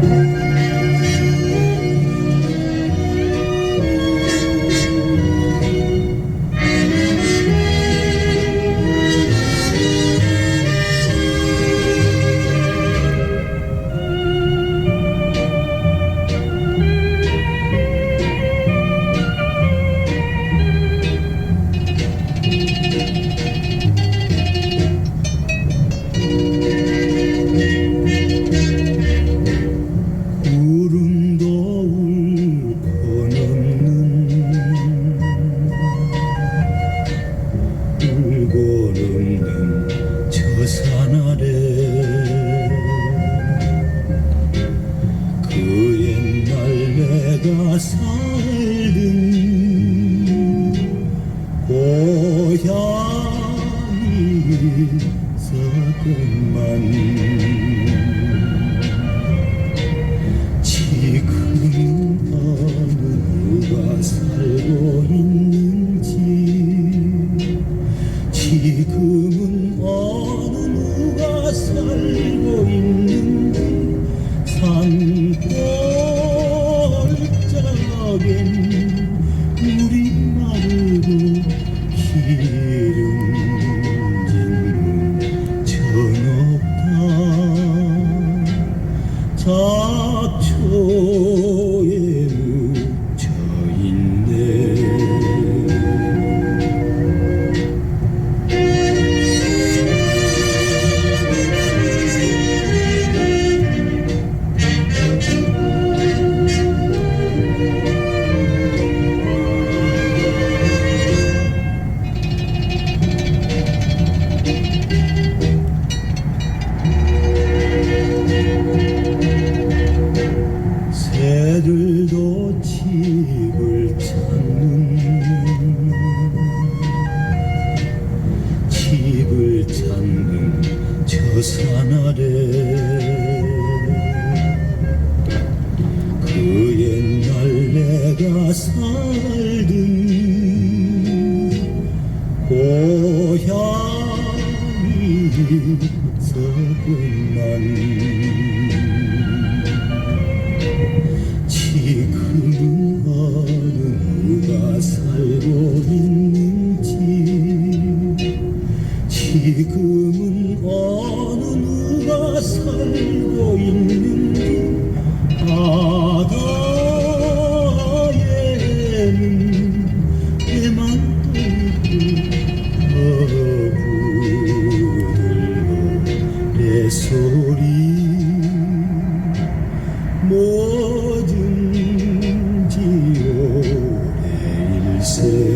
구름 울고 넘는 저 산 아래 그 옛날 내가 살던 고향이 있었건만 지금은 어느 누가 살고 있는지 산골짜기엔 물이 마르고 기름진 전없다. 잡초 저산 아래 그 옛날 내가 살던 고향이 있었구만 살고 있는지 바다에는 배만 떠들고 내 소리 뭐든지 오래 일생